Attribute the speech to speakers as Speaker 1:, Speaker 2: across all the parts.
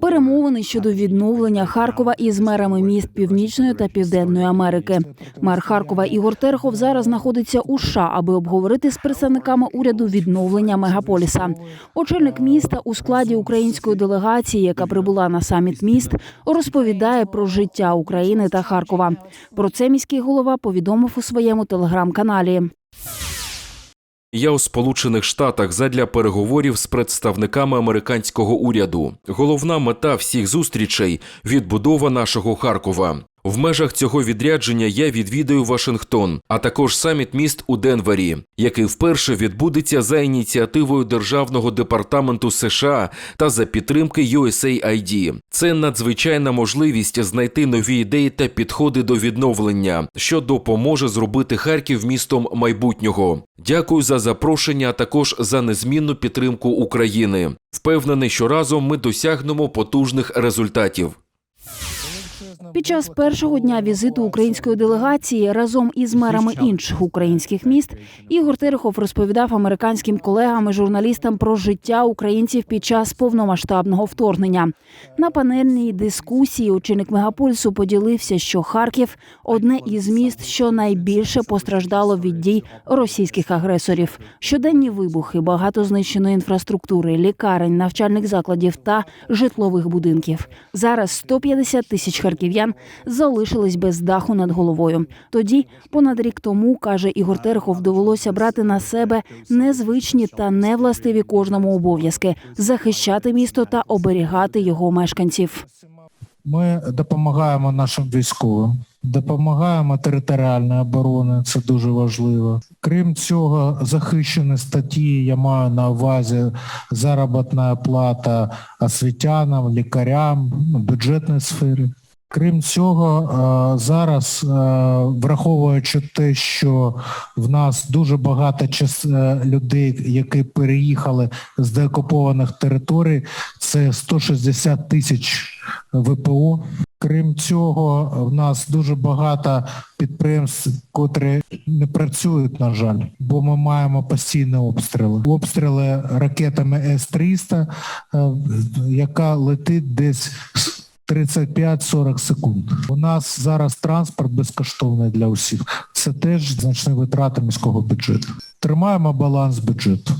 Speaker 1: Перемовини щодо відновлення Харкова із мерами міст Північної та Південної Америки. Мер Харкова Ігор Терхов зараз знаходиться у США, аби обговорити з представниками уряду відновлення мегаполіса. Очільник міста у складі української делегації, яка прибула на саміт міст, розповідає про життя України та Харкова. Про це міський голова повідомив у своєму телеграм-каналі.
Speaker 2: Я у Сполучених Штатах задля переговорів з представниками американського уряду. Головна мета всіх зустрічей відбудова нашого Харкова. В межах цього відрядження я відвідаю Вашингтон, а також саміт міст у Денвері, який вперше відбудеться за ініціативою Державного департаменту США та за підтримки USAID. Це надзвичайна можливість знайти нові ідеї та підходи до відновлення, що допоможе зробити Харків містом майбутнього. Дякую за запрошення, а також за незмінну підтримку України. Впевнений, що разом ми досягнемо потужних результатів.
Speaker 1: Під час першого дня візиту української делегації разом із мерами інших українських міст Ігор Терехов розповідав американським колегам і журналістам про життя українців під час повномасштабного вторгнення. На панельній дискусії очільник мегаполісу поділився, що Харків одне із міст, що найбільше постраждало від дій російських агресорів. Щоденні вибухи, багато знищеної інфраструктури, лікарень, навчальних закладів та житлових будинків. Зараз 150 тисяч харків'ян залишились без даху над головою. Тоді, понад рік тому, каже Ігор Терехов, довелося брати на себе незвичні та невластиві кожному обов'язки захищати місто та оберігати його мешканців.
Speaker 3: Ми допомагаємо нашим військовим, допомагаємо територіальній обороні, це дуже важливо. Крім цього, захищені статті, я маю на увазі заробітна плата освітянам, лікарям, ну, бюджетній сфері. Крім цього, е, зараз, е, враховуючи те, що в нас дуже багато е, людей, які переїхали з деокупованих територій, це 160 тисяч ВПО. Крім цього, в нас дуже багато підприємств, котрі не працюють, на жаль, бо ми маємо постійні обстріли. Обстріли ракетами С-300, е, яка летить десь 35-40 секунд. У нас зараз транспорт безкоштовний для усіх. Це теж значні витрати міського бюджету. Тримаємо баланс бюджету.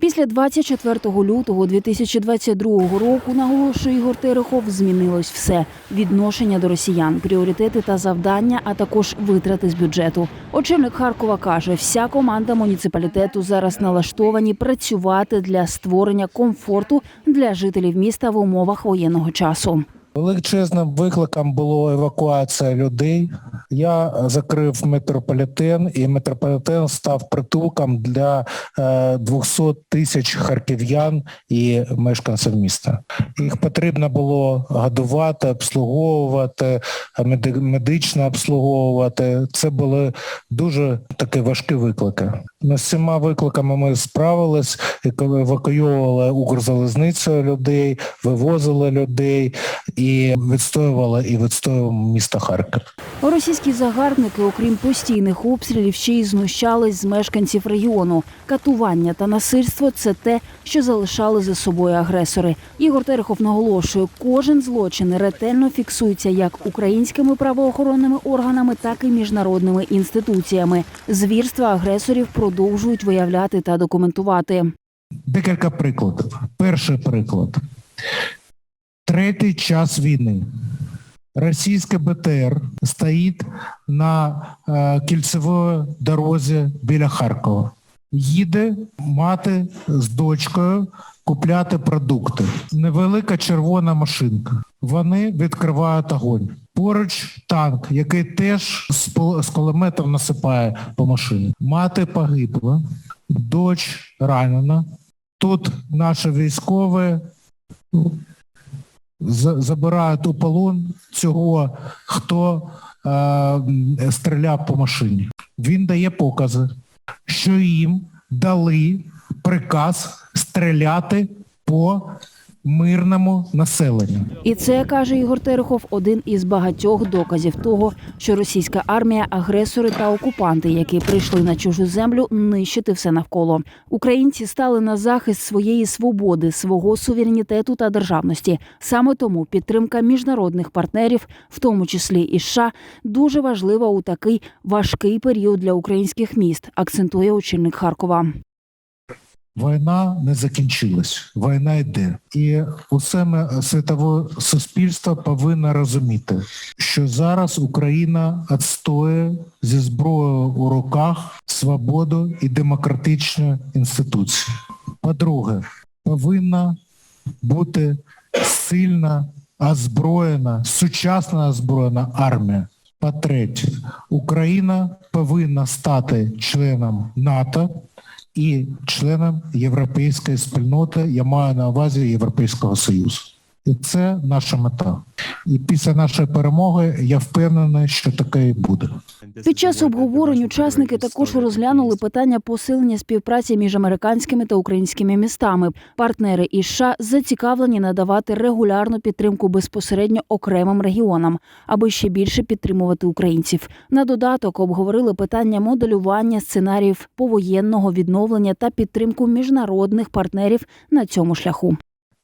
Speaker 1: Після 24 лютого 2022 року, наголошує Ігор Терехов, змінилось все: відношення до росіян, пріоритети та завдання, а також витрати з бюджету. Очільник Харкова каже, вся команда муніципалітету зараз налаштовані працювати для створення комфорту для жителів міста в умовах воєнного часу.
Speaker 3: Величезним викликом було евакуація людей. Я закрив метрополітен, і метрополітен став притулком для е, 200 тисяч харків'ян і мешканців міста. Їх потрібно було годувати, обслуговувати, медично обслуговувати. Це були дуже такі важкі виклики. З всіма викликами ми справились, евакуювали Укрзалізницею людей, вивозили людей і відстоювали і відстоювали місто Харків.
Speaker 1: Російські загарбники, окрім постійних обстрілів, ще й знущались з мешканців регіону. Катування та насильство це те, що залишали за собою агресори. Ігор Терехов наголошує, кожен злочин ретельно фіксується як українськими правоохоронними органами, так і міжнародними інституціями. Звірства агресорів продовжують виявляти та документувати.
Speaker 3: Декілька прикладів. Перший приклад. Третій час війни. Російське БТР стоїть на е, кільцевій дорозі біля Харкова. Їде мати з дочкою купляти продукти. Невелика червона машинка. Вони відкривають огонь. Поруч танк, який теж з з кулеметом насипає по машині. Мати погибла, доч ранена. Тут наші військові забирають у полон цього, хто е, стріляв по машині. Він дає покази, що їм дали приказ стріляти по мирному населенню.
Speaker 1: І це каже Ігор Терехов, один із багатьох доказів того, що російська армія, агресори та окупанти, які прийшли на чужу землю, нищити все навколо. Українці стали на захист своєї свободи, свого суверенітету та державності. Саме тому підтримка міжнародних партнерів, в тому числі і США, дуже важлива у такий важкий період для українських міст, акцентує очільник Харкова.
Speaker 3: Війна не закінчилась, війна йде, і усе світове суспільство повинно розуміти, що зараз Україна відстоює зі зброєю у руках свободу і демократичні інституції. По-друге, повинна бути сильна озброєна, сучасна озброєна армія. По-третє, Україна повинна стати членом НАТО і членом європейської спільноти. Я маю на увазі Європейського Союзу. І це наша мета. І після нашої перемоги я впевнений, що таке і буде.
Speaker 1: Під час обговорень учасники також розглянули питання посилення співпраці між американськими та українськими містами. Партнери із США зацікавлені надавати регулярну підтримку безпосередньо окремим регіонам, аби ще більше підтримувати українців. На додаток обговорили питання моделювання сценаріїв повоєнного відновлення та підтримку міжнародних партнерів на цьому шляху.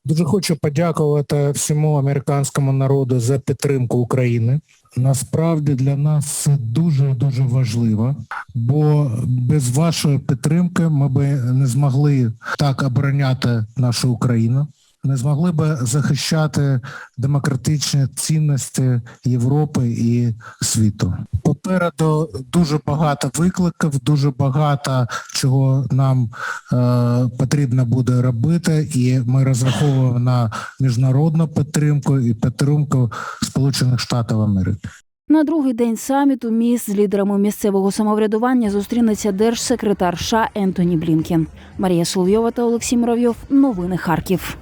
Speaker 3: Дуже хочу подякувати всьому американському народу за підтримку України. Насправді для нас це дуже дуже важливо, бо без вашої підтримки ми би не змогли так обороняти нашу Україну, не змогли би захищати демократичні цінності Європи і світу. Попереду дуже багато викликів, дуже багато чого нам е, потрібно буде робити, і ми розраховуємо на міжнародну підтримку і підтримку Сполучених Штатів Америки.
Speaker 1: На другий день саміту міст з лідерами місцевого самоврядування зустрінеться держсекретар США Ентоні Блінкен. Марія Соловйова та Олексій Муравйов. Новини Харків.